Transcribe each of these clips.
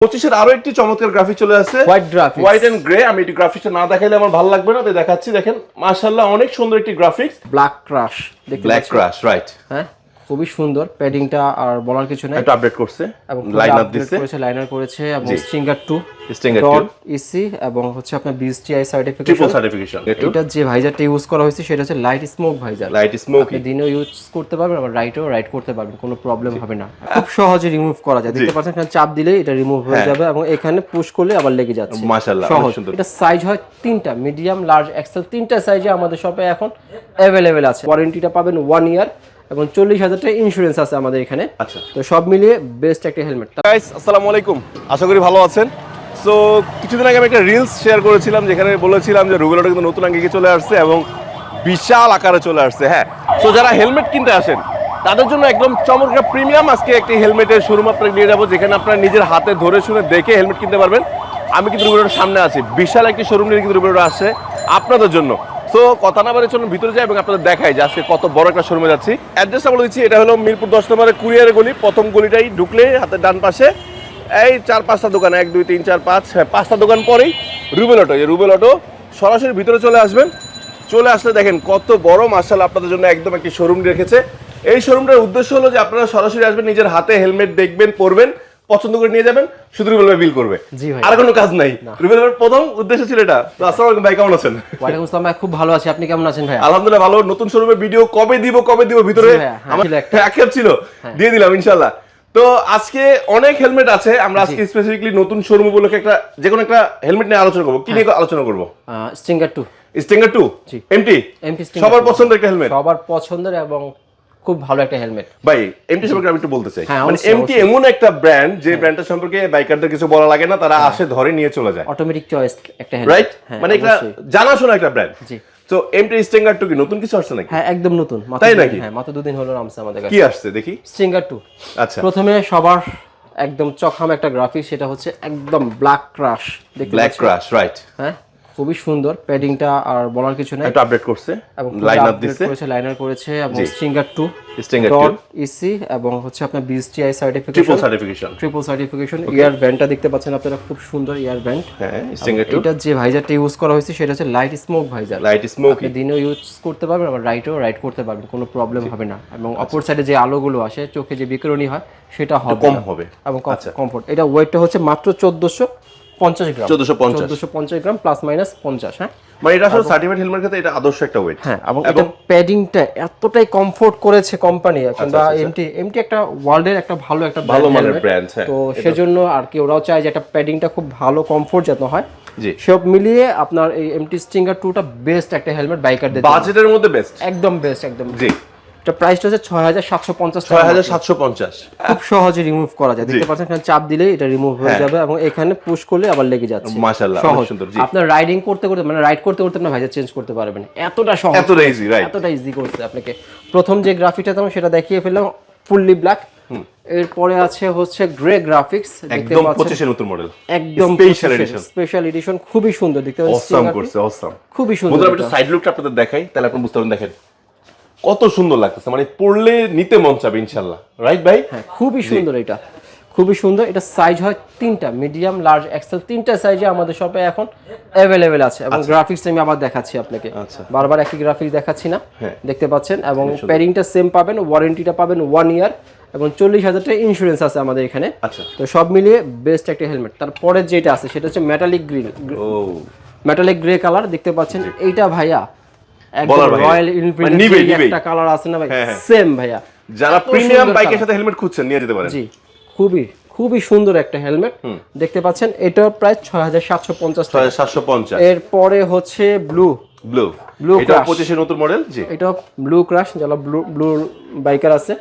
পঁচিশের আরও একটি চমৎকার গ্রাফিক চলে আসছে white graphic white and grey আমি একটি গ্রাফিক্সটা না দেখাইলে আমার ভালো লাগবে না তাই দেখাচ্ছি দেখেন। মাশাআল্লাহ অনেক সুন্দর একটি graphics black crush black crush right হ্যাঁ? খুবই সুন্দর। প্যাডিংটা আর বলার কিছু নাই। একটু আপডেট করছে। এবং লাইন আপ আপডেট করেছে লাইনার করেছে এবং স্ট্রিঙ্গার 2 Stinger ডট ইসি এবং হচ্ছে আপনার বিএসটিআই ট্রিপল সার্টিফিকেশন সার্টিফিকেশন এটা যে ভাইজারটা ইউজ করা হয়েছে সেটা হচ্ছে light smoke visor light smoky আপনি দিনেও ইউজ করতে পারবেন আবার রাইটেও রাইট করতে পারবেন কোনো প্রবলেম হবে না। খুব সহজে রিমুভ করা যায়। দেখতে পাচ্ছেন এখানে চাপ দিলেই এটা রিমুভ হয়ে যাবে এবং এখানে পুশ করলে আবার লেগে যাচ্ছে। মাশাআল্লাহ সহজ। সুন্দর। এটা সাইজ হয় তিনটা মিডিয়াম লার্জ এক্সেল তিনটা সাইজে আমাদের শপে এখন অ্যাভেলেবেল আছে। ওয়ারেন্টিটা পাবেন ওয়ান ইয়ার এবং চল্লিশ হাজার টাকা ইন্স্যুরেন্স আছে আমাদের এখানে। আচ্ছা। তো সব মিলিয়ে বেস্ট একটা হেলমেট আসসালামু আলাইকুম। আশা করি ভালো আছেন। সো কিছুদিন আগে আমি একটা রিলস শেয়ার করেছিলাম যেখানে বলেছিলাম যে রুবেলোটা কিন্তু নতুন আঙ্গিকে চলে আসছে এবং বিশাল আকারে চলে আসছে। হ্যাঁ সো যারা হেলমেট কিনতে আসেন তাদের জন্য একদম চমৎকার প্রিমিয়াম আজকে একটি হেলমেটের শোরুম আপনাকে নিয়ে যাব যেখানে আপনারা নিজের হাতে ধরে শুনে দেখে হেলমেট কিনতে পারবেন। আমি কিন্তু রুবেলোটার সামনে আছি। বিশাল একটি শোরুম নিয়ে কিন্তু রুবেলোটা আসছে আপনাদের জন্য। সো কথা না বারে চলুন ভিতরে যাই এবং আপনাদের দেখাই যে আজকে কত বড় একটা শোরুমে যাচ্ছি। অ্যাড্রেসটা বলে দিচ্ছি, এটা হলো মিরপুর দশ নম্বরের কুরিয়ারের গলি। প্রথম গলিটাই ঢুকলে হাতের ডান পাশে। এই চার পাঁচটা দোকান, এক, দুই, তিন, চার, পাঁচ হ্যাঁ পাঁচটা দোকান পরেই রুবেল অটো এই রুবেল অটো সরাসরি ভিতরে চলে আসবেন। চলে আসলে দেখেন কত বড় মার্শাল আপনাদের জন্য একদম একটি শোরুম রেখেছে। এই শোরুমটার উদ্দেশ্য হলো যে আপনারা সরাসরি আসবেন, নিজের হাতে হেলমেট দেখবেন, পরবেন। পছন্দ করে নিয়ে যাবেন শুধু রুবেল ভাই বিল করবে। জি ভাই। আর কোনো কাজ নাই। রুবেল ভাইয়ের প্রথম উদ্দেশ্য ছিল এটা। তো আসসালামু আলাইকুম ভাই কেমন আছেন? ওয়ালাইকুম আসসালাম ভাই খুব ভালো আছি। আপনি কেমন আছেন ভাই আলহামদুলিল্লাহ ভালো। নতুন শোরুমে ভিডিও কবে দিব কবে দিব ভিতরে হ্যাঁ, আমার একটা। আক্ষেপ ছিল। দিয়ে দিলাম ইনশাল্লাহ তো আজকে অনেক হেলমেট আছে। আমরা আজকে স্পেসিফিকলি নতুন শোরুম উপলক্ষে একটা যে কোনো একটা হেলমেট নিয়ে আলোচনা করব। কি নিয়ে আলোচনা করব? স্ট্রিঙ্গার টু স্টিঙ্গার টু জি। এমটি এমপি সবার পছন্দের একটা হেলমেট সবার পছন্দের এবং খুব ভালো একটা হেলমেট ভাই এমটি সম্পর্কে আমি একটু বলতে চাই। হ্যাঁ, মানে এমটি এমন একটা ব্র্যান্ড যে ব্র্যান্ডটার সম্পর্কে বাইকারদের কিছু বলা লাগে না তারা আসে ধরে নিয়ে চলে যায়। অটোমেটিক চয়েস একটা হেলমেট রাইট মানে একটা জানাশোনা একটা ব্র্যান্ড জি। তো এমটি স্টিঙ্গার টু কি নতুন কিছু আসছে নাকি? হ্যাঁ একদম নতুন। তাই নাকি? হ্যাঁ মাত্র দুদিন হলো নামছে আমাদের কাছে। কি আসছে দেখি। স্ট্রিঙ্গার টু আচ্ছা। প্রথমে সবার একদম চখাম একটা গ্রাফিক্স সেটা হচ্ছে একদম black crush black crush right হ্যাঁ? খুবই সুন্দর। প্যাডিংটা আর বলার কিছু নাই। একটু আপডেট করছে। এবং লাইন আপ আপডেট করেছে লাইনার করেছে এবং। Stinger two Stinger dot EC এবং হচ্ছে আপনার BSTI triple certification certification triple certification ear ব্যান্ডটা দেখতে পাচ্ছেন আপনারা খুব সুন্দর ইয়ার ব্যান্ড হ্যাঁ স্টিঙ্গার টু এটা যে ভাইজারটা ইউজ করা হয়েছে সেটা হচ্ছে light smoke visor light smoky আপনি দিনেও ইউজ করতে পারবেন আবার রাইটেও রাইট করতে পারবেন কোনো প্রবলেম হবে না। এবং আচ্ছা। অপর সাইডে যে আলোগুলো আসে চোখে যে বিকিরণী হয় সেটা হবে কম। হবে। এবং কমফোর্ট এটা ওয়েটটা হচ্ছে মাত্র চোদ্দোশো। পঞ্চাশ গ্রাম। চোদ্দশো পঞ্চাশ। চোদ্দোশো পঞ্চাশ গ্রাম প্লাস মাইনাস পঞ্চাশ হ্যাঁ? মানে এটা আসলে সার্টিফাইড হেলমেট ক্ষেত্রে এটা আদর্শ একটা ওয়েট হ্যাঁ এবং এটা প্যাডিংটা এতটাই কমফোর্ট করেছে কোম্পানি কিংবা আচ্ছা, এমটি এমটি একটা ওয়ার্ল্ডের একটা ভালো একটা ভালো মানের ব্র্যান্ড তো সেজন্য আর কি ওরাও চায় যে একটা প্যাডিংটা খুব ভালো কমফোর্ট যাতে হয়। জি। সব মিলিয়ে আপনার এই এমটি স্টিঙ্গার টুটা বেস্ট একটা হেলমেট বাইকারদের বাজেটের মধ্যে বেস্ট একদম বেস্ট একদম জি। এটা প্রাইসটা হচ্ছে ছয় হাজার সাতশো পঞ্চাশ ছয় হাজার সাতশো পঞ্চাশ। খুব সহজে রিমুভ করা যায়। দেখতে পাচ্ছেন এখানে চাপ দিলেই এটা রিমুভ হয়ে হ্যাঁ। যাবে এবং এখানে পুশ করলে আবার লেগে যাচ্ছে। মাশাআল্লাহ, সহজ। সুন্দর, আপনার রাইডিং করতে করতে মানে রাইড করতে করতে আপনার ভাইজার চেঞ্জ করতে পারবেন। এতটা সহজ। এতটা ইজি রাইট এতটা ইজি করছে আপনাকে। প্রথম যে গ্রাফিকটা সেটা দেখিয়ে ফেললাম। ফুললি ব্ল্যাক এরপরে আছে হচ্ছে গ্রে গ্রাফিক্স একদম নতুন মডেল একদম স্পেশাল এডিশন স্পেশাল এডিশন খুবই সুন্দর। দেখতে পাচ্ছেন অসাম করছে অসাম খুবই সুন্দর বন্ধুরা একটু সাইড লুকটা আপনাদের দেখাই তাহলে আপনি বুঝতে পারবেন দেখেন। কত সুন্দর লাগতেছে। মানে পড়লে নিতে মন চাবে ইনশাল্লাহ। রাইট ভাই? হ্যাঁ খুবই সুন্দর এটা। খুবই সুন্দর। এটা সাইজ হয় তিনটা মিডিয়াম লার্জ এক্সেল তিনটা সাইজে আমাদের শপে এখন অ্যাভেলেবেল আছে। এবং গ্রাফিক্স আমি আবার দেখাচ্ছি আপনাকে। আচ্ছা। বারবার একই গ্রাফিক্স দেখাচ্ছি না। হ্যাঁ। দেখতে পাচ্ছেন? এবং প্যারিংটা সেম পাবেন ওয়ারেন্টিটা পাবেন ওয়ান ইয়ার এবং চল্লিশ হাজার টাকা ইন্স্যুরেন্স আছে আমাদের এখানে। আচ্ছা। তো সব মিলিয়ে বেস্ট একটা হেলমেট তারপরে যেটা আছে সেটা হচ্ছে মেটালিক গ্রিন ও। মেটালিক গ্রে কালার দেখতে পাচ্ছেন? এইটা ভাইয়া একদম রয়্যাল মানে এনফিল্ড নিবেই, নিবেই। একটা কালার আছে না ভাই? হ্যাঁ, হ্যাঁ। সেম ভাইয়া। যারা প্রিমিয়াম বাইকের সাথে হেলমেট খুঁজছেন নিয়ে যেতে পারেন। জি খুবই খুবই সুন্দর একটা হেলমেট দেখতে পাচ্ছেন এটা প্রায় ছয় হাজার সাতশো পঞ্চাশ হাজার সাতশো পঞ্চাশ। এরপরে হচ্ছে ব্লু ব্লু ব্লু এটা পঁচিশের নতুন মডেল জি। এটা ব্লু ক্রাশ যারা ব্লু ব্লু বাইকার আছে।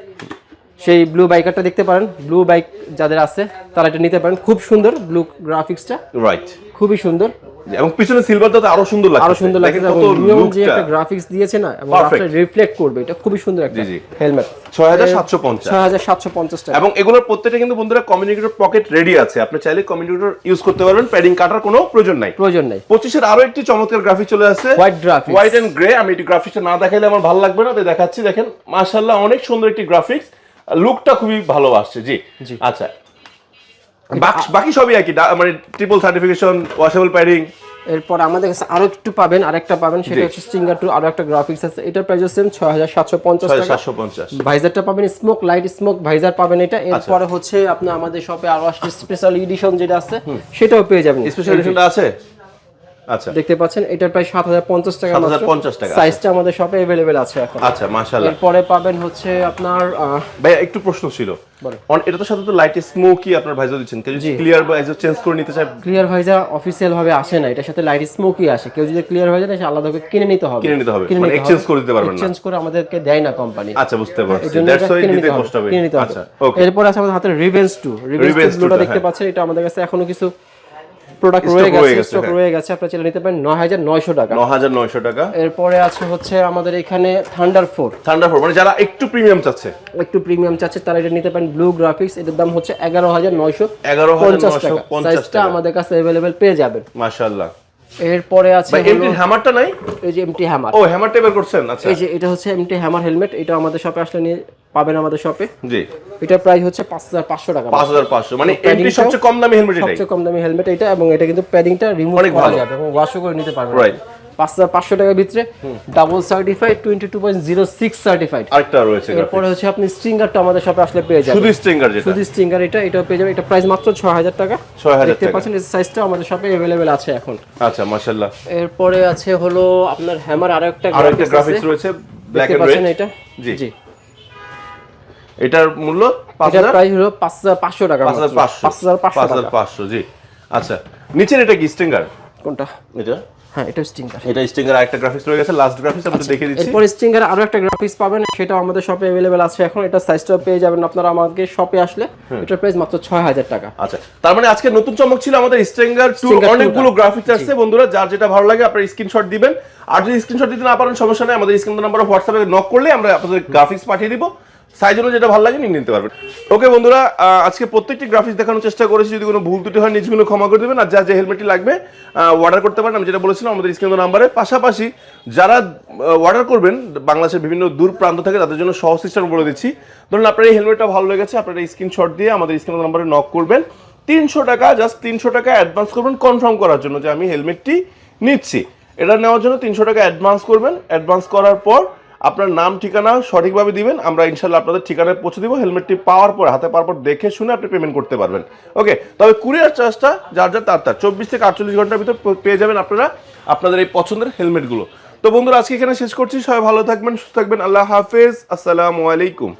সেই ব্লু বাইকারটা দেখতে পারেন। ব্লু বাইক যাদের আছে তারা এটা নিতে পারেন। খুব সুন্দর ব্লু গ্রাফিক্সটা রাইট খুবই সুন্দর। এবং পিছনে সিলভারটা তো আরও সুন্দর লাগছে আরও সুন্দর লাগছে এবং নিয়ন যে একটা গ্রাফিক্স দিয়েছে না এবং Perfect. রিফ্লেক্ট করবে। এটা খুবই সুন্দর একটা। হেলমেট ছয় হাজার সাতশো পঞ্চাশ। ছয় হাজার সাতশো পঞ্চাশ টাকা। এবং এগুলোর প্রত্যেকটা কিন্তু বন্ধুরা কমিউনিকেটর পকেট রেডি আছে। আপনি চাইলে কমিউনিকেটর ইউজ করতে পারবেন। প্যাডিং কাটার কোনো প্রয়োজন নাই। প্রয়োজন নেই। পঁচিশের আরও একটি চমৎকার গ্রাফিক চলে আসছে। White graphics white and grey আমি এটি গ্রাফিক্সটা না দেখাইলে আমার ভালো লাগবে না। তাই দেখাচ্ছি দেখেন। মাশাআল্লাহ অনেক সুন্দর একটি গ্রাফিক্স লুকটা খুবই ভালো আসছে জি। জি। আচ্ছা। বাকি সবই একই মানে ট্রিপল সার্টিফিকেশন ওয়াশেবল প্যাডিং এরপর আমাদের কাছে আরও একটু পাবেন আরেকটা পাবেন সেটা হচ্ছে স্টিঙ্গার টু আরও একটা গ্রাফিক্স আছে এটার প্রাইস হচ্ছে ছয় হাজার সাতশো পঞ্চাশ টাকা সাতশো পঞ্চাশ। ভাইজারটা পাবেন স্মোক লাইট স্মোক ভাইজার পাবেন এটা। আচ্ছা। এরপরে হচ্ছে আপনি আমাদের শপে আরও স্পেশাল এডিশন যেটা আছে সেটাও পেয়ে যাবেন। স্পেশাল এডিশনটা আছে? আচ্ছা। দেখতে পাচ্ছেন এটার প্রায় সাত হাজার পঞ্চাশ টাকা 7,050 টাকা, সাইজটা আমাদের শপে অ্যাভেলেবেল আছে এখন। আচ্ছা মাশাআল্লাহ। এরপরে পাবেন হচ্ছে আপনার ভাই একটু প্রশ্ন ছিল। এটা তো সাথে তো লাইট স্মোকি আপনার ভাইজো দিচ্ছেন। কেউ যদি ক্লিয়ার বা চেঞ্জ করে নিতে চায় ক্লিয়ার ভাইজার অফিসিয়াল ভাবে আসে না এটার সাথে লাইট স্মোকই আসে। কেউ যদি ক্লিয়ার ভাইজার সে আলাদা করে কিনে নিতে হবে। কিনে নিতে হবে। মানে এক্সচেঞ্জ করে দিতে পারবেন না। এক্সচেঞ্জ করে আমাদেরকে দেয় না কোম্পানি আচ্ছা বুঝতে পারছি। দ্যাটস এটা ওয়াই নিতে কষ্ট হবে। কিনে নিতে হবে। আচ্ছা এরপর আছে আমাদের হাতে রিভেন্স টু দেখতে হ্যাঁ। পাচ্ছেন এটা আমাদের কাছে এখনও কিছু প্রোডাক্ট রয়ে গেছে স্টক হ্যাঁ। রয়ে গেছে আপনারা চাইলে নিতে পারেন নয় হাজার নয়শো টাকা। ন হাজার নয়শো টাকা। এরপরে আছে হচ্ছে আমাদের এখানে থান্ডার ফোর থান্ডার ফোর মানে যারা একটু প্রিমিয়াম চাচ্ছে। একটু প্রিমিয়াম চাচ্ছে তারা এটা নিতে পারেন ব্লু গ্রাফিক্স এটার দাম হচ্ছে এগারো হাজার নয়শো এগারো হাজার পঞ্চাশ নয়শো টাকা। পঞ্চাশ সাইজটা আমাদের কাছে अवेलेबल পেয়ে যাবেন। মাশাআল্লাহ। এরপরে আছে এমটি হ্যামারটা নাই? এই যে এমটি হ্যামার ও হ্যামারটা বের করছেন আচ্ছা। এই যে এটা হচ্ছে এমটি হ্যামার হেলমেট এটা আমাদের শপে আসলে নিয়ে পাবেন আমাদের শপে জি। এটা প্রাইস হচ্ছে পাঁচ হাজার পাঁচশো টাকা পাঁচ হাজার পাঁচশো মানে এমটি সবচেয়ে কম দামি হেলমেট এটাই। সবচেয়ে কম দামি হেলমেট এটা এবং এটা কিন্তু প্যাডিংটা রিমুভ করা যাবে এবং ওয়াশও করে নিতে পারবেন। Right. পাঁচ হাজার পাঁচশো টাকার ভিতরে double certified twenty two point zero six certified আরেকটা রয়েছে এরপরে হচ্ছে আপনি স্ট্রিঙ্গারটা আমাদের শপে আসলে পেয়ে যাবেন। শুধু স্ট্রিঙ্গার যেটা। শুধু স্ট্রিঙ্গার এটা এটাও পেয়ে যাবেন। এটা প্রাইস মাত্র ছয় হাজার টাকা। 6,000 দেখতে টাকা। পাচ্ছেন এই সাইজটা আমাদের শপে অ্যাভেলেবেল আছে এখন। আচ্ছা মাশাআল্লাহ। এরপরে আছে হলো আপনার হ্যামার আরও একটা গ্রাফিক্স রয়েছে ব্ল্যাক এন্ড রেড এটা? জি। জি। এটার মূল্য এটার হাজার? প্রাইস হলো পাঁচ হাজার পাঁচশো টাকা পাঁচ হাজার পাঁচশো। পাঁচ হাজার হাজার পাঁচশো জি। আচ্ছা নিচের এটা কি স্ট্রিঙ্গার কোনটা? এটা? হ্যাঁ এটা স্ট্রিঙ্গার এটা স্ট্রিঙ্গার আরেকটা গ্রাফিক্স রয়ে গেছে লাস্ট গ্রাফিক্স আচ্ছা, দেখে দিচ্ছি। এরপর স্ট্রিঙ্গার আরও একটা গ্রাফিক্স পাবেন সেটাও আমাদের শপে অ্যাভেলেবেল আছে এখন। এটা সাইজটাও পেয়ে যাবেন আপনারা আমাদের শপে আসলে। এটার প্রাইস মাত্র ছয় হাজার টাকা। আচ্ছা তার মানে আজকে নতুন চমক ছিল আমাদের Stinger two অনেকগুলো গ্রাফিক্স আসছে। বন্ধুরা যার যেটা ভালো লাগে আপনারা স্ক্রিনশট দিবেন। আর যদি স্ক্রিনশট দিতে না পারেন সমস্যা নাই আমাদের স্ক্রিন নাম্বার হোয়াটসঅ্যাপে নক করলে আমরা আপনাদের গ্রাফিক্স পাঠিয়ে দিব। সাইজ অনুযায়ী যেটা ভালো লাগে নিয়ে নিতে পারবেন। ওকে বন্ধুরা আজকে প্রত্যেকটি গ্রাফিক্স দেখানোর চেষ্টা করেছি। যদি কোনো ভুল ত্রুটি হয় নিজগুলো ক্ষমা করে দেবেন। আর যা, যে হেলমেটটি লাগবে অর্ডার করতে পারেন। আমি যেটা বলেছিলাম, আমাদের স্ক্রিন নাম্বারে পাশাপাশি যারা অর্ডার করবেন, বাংলাদেশের বিভিন্ন দূর প্রান্ত থেকে, তাদের জন্য সহজ সিস্টেম বলে দিচ্ছি। ধরুন, আপনার এই হেলমেটটা ভালো লেগেছে, আপনারা স্ক্রিনশট দিয়ে আমাদের স্ক্রিন নাম্বারে নক করবেন। তিনশো টাকা জাস্ট তিনশো টাকা অ্যাডভান্স করবেন কনফার্ম করার জন্য যে আমি হেলমেটটি নিচ্ছি। এটা নেওয়ার জন্য তিনশো টাকা অ্যাডভান্স করবেন। অ্যাডভান্স করার পর আপনার নাম, ঠিকানা সঠিকভাবে দিবেন, আমরা ইনশাল্লাহ আপনাদের ঠিকানায় পৌঁছে দিব হেলমেটটি পাওয়ার পর, হাতে পাওয়ার পর দেখে শুনে আপনি পেমেন্ট করতে পারবেন। ওকে তবে কুরিয়ার চার্জটা যার যার তার তার, চব্বিশ থেকে আটচল্লিশ ঘণ্টার ভিতর পেয়ে যাবেন আপনারা আপনাদের এই পছন্দের হেলমেটগুলো তো বন্ধুরা, আজকে এখানে শেষ করছি, সবাই ভালো থাকবেন, সুস্থ থাকবেন, আল্লাহ হাফেজ, আসসালামু আলাইকুম।